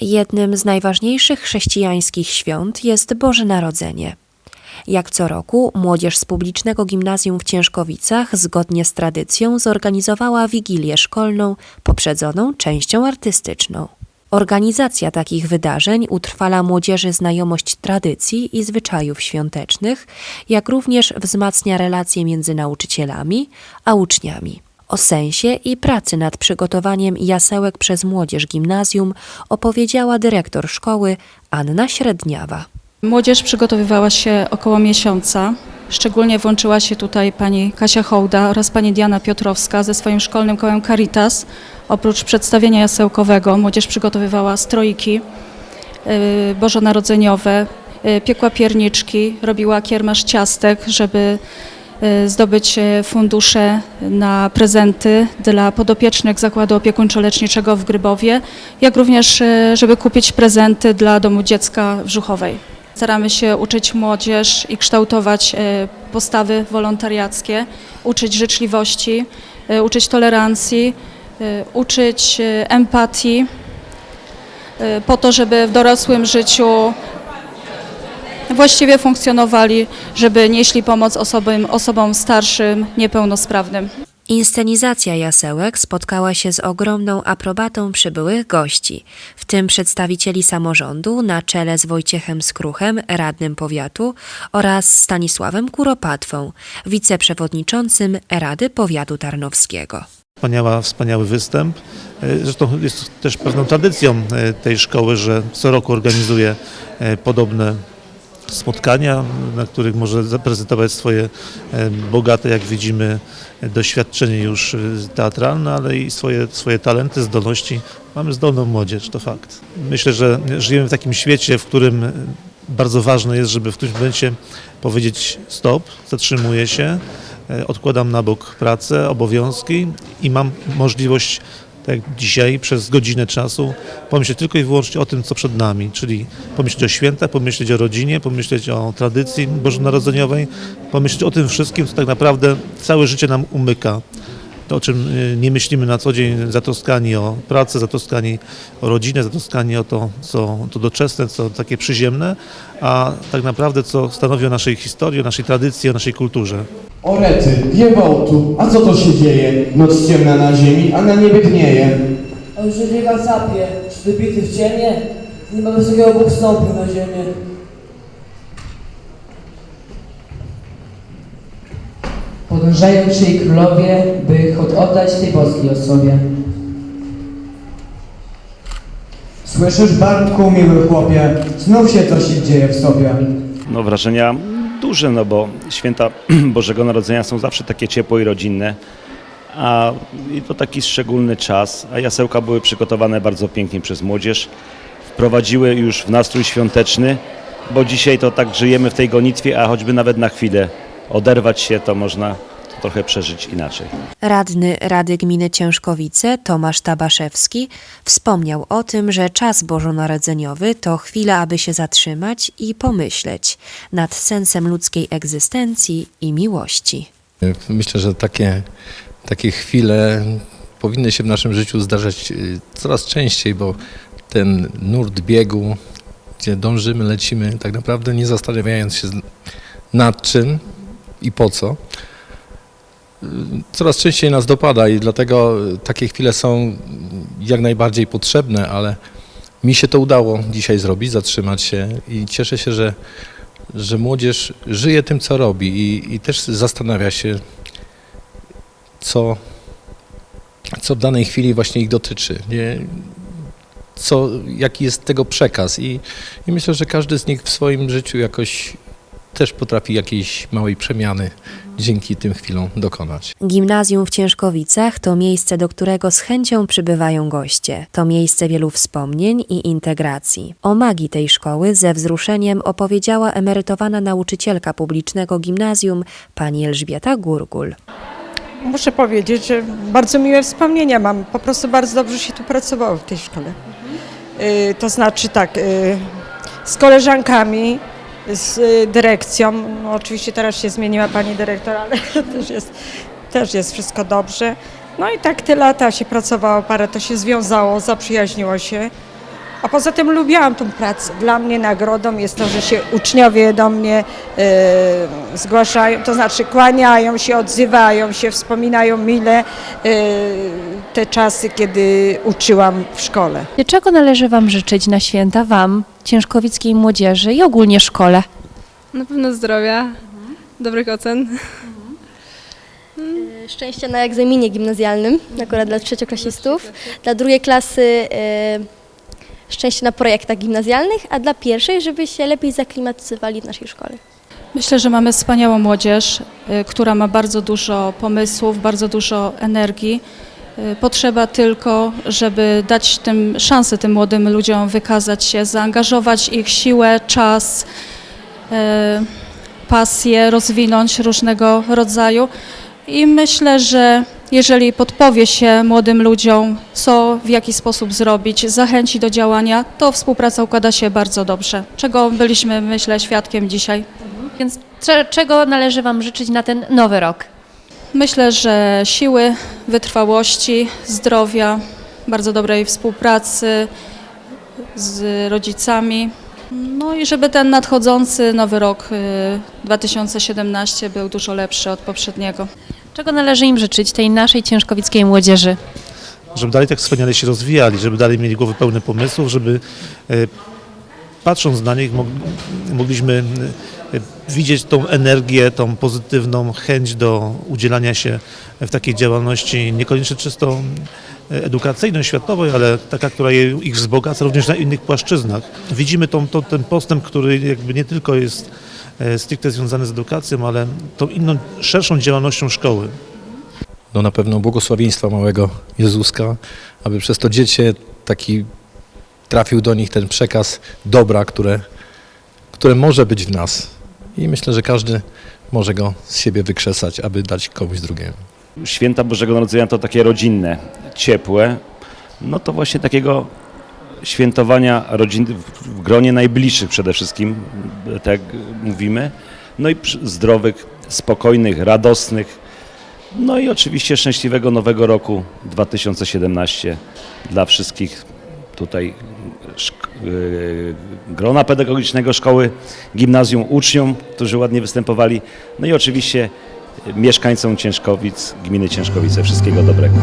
Jednym z najważniejszych chrześcijańskich świąt jest Boże Narodzenie. Jak co roku, młodzież z publicznego gimnazjum w Ciężkowicach zgodnie z tradycją zorganizowała wigilię szkolną poprzedzoną częścią artystyczną. Organizacja takich wydarzeń utrwala młodzieży znajomość tradycji i zwyczajów świątecznych, jak również wzmacnia relacje między nauczycielami a uczniami. O sensie i pracy nad przygotowaniem jasełek przez młodzież gimnazjum opowiedziała dyrektor szkoły Anna Średniawa. Młodzież przygotowywała się około miesiąca. Szczególnie włączyła się tutaj pani Kasia Hołda oraz pani Diana Piotrowska ze swoim szkolnym kołem Caritas. Oprócz przedstawienia jasełkowego młodzież przygotowywała stroiki yy, bożonarodzeniowe, yy, piekła pierniczki, robiła kiermasz ciastek, żeby zdobyć yy, fundusze na prezenty dla podopiecznych Zakładu Opiekuńczo-Leczniczego w Grybowie, jak również yy, żeby kupić prezenty dla Domu Dziecka w Żuchowej. Staramy się uczyć młodzież i kształtować postawy wolontariackie, uczyć życzliwości, uczyć tolerancji, uczyć empatii, po to, żeby w dorosłym życiu właściwie funkcjonowali, żeby nieśli pomoc osobom, osobom starszym, niepełnosprawnym. Inscenizacja jasełek spotkała się z ogromną aprobatą przybyłych gości, w tym przedstawicieli samorządu na czele z Wojciechem Skruchem, radnym powiatu oraz Stanisławem Kuropatwą, wiceprzewodniczącym Rady Powiatu Tarnowskiego. Wspaniała, wspaniały występ. E, Zresztą jest też pewną tradycją e, tej szkoły, że co roku organizuje e, podobne spotkania, na których może zaprezentować swoje e, bogate, jak widzimy, doświadczenie już e, teatralne, ale i swoje, swoje talenty, zdolności. Mamy zdolną młodzież, to fakt. Myślę, że żyjemy w takim świecie, w którym e, bardzo ważne jest, żeby w którymś momencie powiedzieć stop, zatrzymuję się, odkładam na bok pracę, obowiązki i mam możliwość, tak jak dzisiaj, przez godzinę czasu pomyśleć tylko i wyłącznie o tym, co przed nami, czyli pomyśleć o świętach, pomyśleć o rodzinie, pomyśleć o tradycji bożonarodzeniowej, pomyśleć o tym wszystkim, co tak naprawdę całe życie nam umyka. To, o czym y, nie myślimy na co dzień, zatroskani o pracę, zatroskani o rodzinę, zatroskani o to, co to doczesne, co takie przyziemne, a tak naprawdę co stanowi o naszej historii, o naszej tradycji, o naszej kulturze. O rety, jebołtu, a co to się dzieje? Noc ciemna na ziemi, a na niebie dnieje. A już nie biega sapie, czy ty bity w ciemię? Nie ma wysokiego Bóg wstąpił na ziemię. Podążają się królowie, by hołd oddać tej boskiej osobie. Słyszysz, Bartku, miły chłopie, znów się coś dzieje w sobie. No wrażenia duże, no bo święta Bożego Narodzenia są zawsze takie ciepłe i rodzinne, a i to taki szczególny czas, a jasełka były przygotowane bardzo pięknie przez młodzież, wprowadziły już w nastrój świąteczny, bo dzisiaj to tak żyjemy w tej gonitwie, a choćby nawet na chwilę oderwać się, to można trochę przeżyć inaczej. Radny Rady Gminy Ciężkowice Tomasz Tabaszewski wspomniał o tym, że czas bożonarodzeniowy to chwila, aby się zatrzymać i pomyśleć nad sensem ludzkiej egzystencji i miłości. Myślę, że takie, takie chwile powinny się w naszym życiu zdarzać y, coraz częściej, bo ten nurt biegu, gdzie dążymy, lecimy, tak naprawdę nie zastanawiając się nad czym i po co, coraz częściej nas dopada i dlatego takie chwile są jak najbardziej potrzebne, ale mi się to udało dzisiaj zrobić, zatrzymać się i cieszę się, że, że młodzież żyje tym, co robi i, i też zastanawia się, co, co w danej chwili właśnie ich dotyczy. Nie? Co, jaki jest tego przekaz I, i myślę, że każdy z nich w swoim życiu jakoś też potrafi jakiejś małej przemiany dzięki tym chwilom dokonać. Gimnazjum w Ciężkowicach to miejsce, do którego z chęcią przybywają goście. To miejsce wielu wspomnień i integracji. O magii tej szkoły ze wzruszeniem opowiedziała emerytowana nauczycielka publicznego gimnazjum pani Elżbieta Gurgul. Muszę powiedzieć, że bardzo miłe wspomnienia mam. Po prostu bardzo dobrze się tu pracowało w tej szkole. Y, to znaczy tak, y, z koleżankami, z y, dyrekcją. No, oczywiście teraz się zmieniła pani dyrektor, ale też jest, też jest wszystko dobrze. No i tak te lata się pracowało, parę to się związało, zaprzyjaźniło się. A poza tym lubiłam tą pracę. Dla mnie nagrodą jest to, że się uczniowie do mnie e, zgłaszają, to znaczy kłaniają się, odzywają się, wspominają mile e, te czasy, kiedy uczyłam w szkole. Czego należy Wam życzyć na święta Wam, ciężkowickiej młodzieży i ogólnie szkole? Na pewno zdrowia, dobrych ocen. Szczęścia na egzaminie gimnazjalnym, akurat dla trzecioklasistów. Dla drugiej klasy e, szczęście na projektach gimnazjalnych, a dla pierwszej, żeby się lepiej zaklimatyzowali w naszej szkole. Myślę, że mamy wspaniałą młodzież, y, która ma bardzo dużo pomysłów, bardzo dużo energii. Y, Potrzeba tylko, żeby dać tym szansę tym młodym ludziom wykazać się, zaangażować ich siłę, czas, y, pasję, rozwinąć różnego rodzaju. I myślę, że jeżeli podpowie się młodym ludziom, co w jaki sposób zrobić, zachęci do działania, to współpraca układa się bardzo dobrze, czego byliśmy, myślę, świadkiem dzisiaj. Więc cze- czego należy Wam życzyć na ten nowy rok? Myślę, że siły, wytrwałości, zdrowia, bardzo dobrej współpracy z rodzicami. No i żeby ten nadchodzący nowy rok y, 2017 był dużo lepszy od poprzedniego. Czego należy im życzyć, tej naszej ciężkowickiej młodzieży? żeby dalej tak wspaniale się rozwijali, żeby dalej mieli głowy pełne pomysłów, żeby e, patrząc na nich mog, mogliśmy e, widzieć tą energię, tą pozytywną chęć do udzielania się w takiej działalności, niekoniecznie czysto e, edukacyjno-światowej, ale taka, która je- ich wzbogaca również na innych płaszczyznach. Widzimy tą, tą, ten postęp, który jakby nie tylko jest stricte związany z edukacją, ale tą inną, szerszą działalnością szkoły. No na pewno błogosławieństwa małego Jezuska, aby przez to dziecię taki trafił do nich ten przekaz dobra, które, które może być w nas. I myślę, że każdy może go z siebie wykrzesać, aby dać komuś drugiemu. Święta Bożego Narodzenia to takie rodzinne, ciepłe, no to właśnie takiego świętowania rodziny w- gronie najbliższych przede wszystkim, tak mówimy, no i zdrowych, spokojnych, radosnych, no i oczywiście szczęśliwego nowego roku 2017 dla wszystkich tutaj yy, grona pedagogicznego szkoły, gimnazjum, uczniom, którzy ładnie występowali, no i oczywiście mieszkańcom Ciężkowic, gminy Ciężkowice. Wszystkiego dobrego.